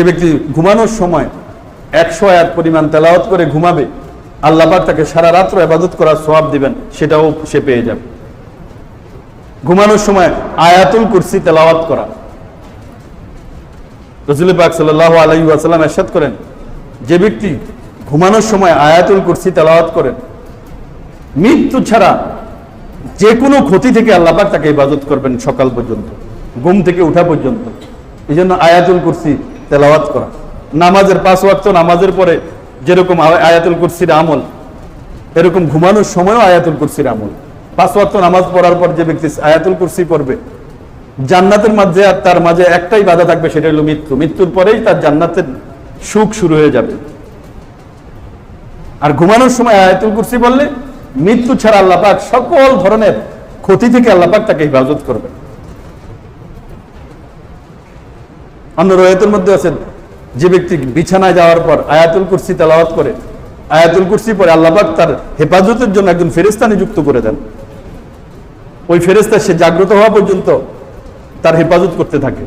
যে ব্যক্তি ঘুমানোর সময় একশো আয়াত পরিমাণ তেলাওয়াত করে ঘুমাবে, আল্লাহ পাক তাকে সারা রাত্র আবাদত করার সওয়াব দিবেন, সেটাও সে পেয়ে যাবে। ঘুমানোর সময় আয়াতুল কুরসি তেলাওয়াত করা। রসুল পাক সাল্লাহ আলাই আসাল্লাম এরশাদ করেন, যে ব্যক্তি ঘুমানোর সময় আয়াতুল কুরসি তেলাওয়াত করেন, মৃত্যু ছাড়া যে কোনো ক্ষতি থেকে আল্লাহ পাক তাকে ইবাদত করবেন সকাল পর্যন্ত, ঘুম থেকে উঠা পর্যন্ত। এই জন্য আয়াতুল কুরসি তেলাওয়াত করা। নামাজের পাঁচ ওয়াক্ত নামাজের পরে যেরকম আয়াতুল কুরসির আমল, এরকম ঘুমানোর সময়ও আয়াতুল কুরসির আমল। পাঁচ ওয়াক্ত নামাজ পড়ার পর যে ব্যক্তি আয়াতুল কুরসি পড়বে, জান্নাতের মাঝে আর তার মাঝে একটাই বাধা থাকবে, সেটা হলো মৃত্যু। মৃত্যুর পরেই তার জান্নাতের সুখ শুরু হয়ে যাবে। আর ঘুমানোর সময় আয়াতুল কুরসি বললে মৃত্যু ছাড়া আল্লাহ পাক সকল ধরনের ক্ষতি থেকে আল্লাহ পাক তাকে হিফাজত করবে অন্য রয়েতের মধ্যে আছেন। যে ব্যক্তি বিছানায় যাওয়ার পর আয়াতুল কুরসি তেলাওয়াত করে, আয়াতুল কুরসি পরে আল্লাহবাক তার হেফাজতের জন্য একজন ফেরেস্তা নিযুক্ত করে দেন। ওই ফেরেস্তা সে জাগ্রত হওয়া পর্যন্ত তার হেফাজত করতে থাকে।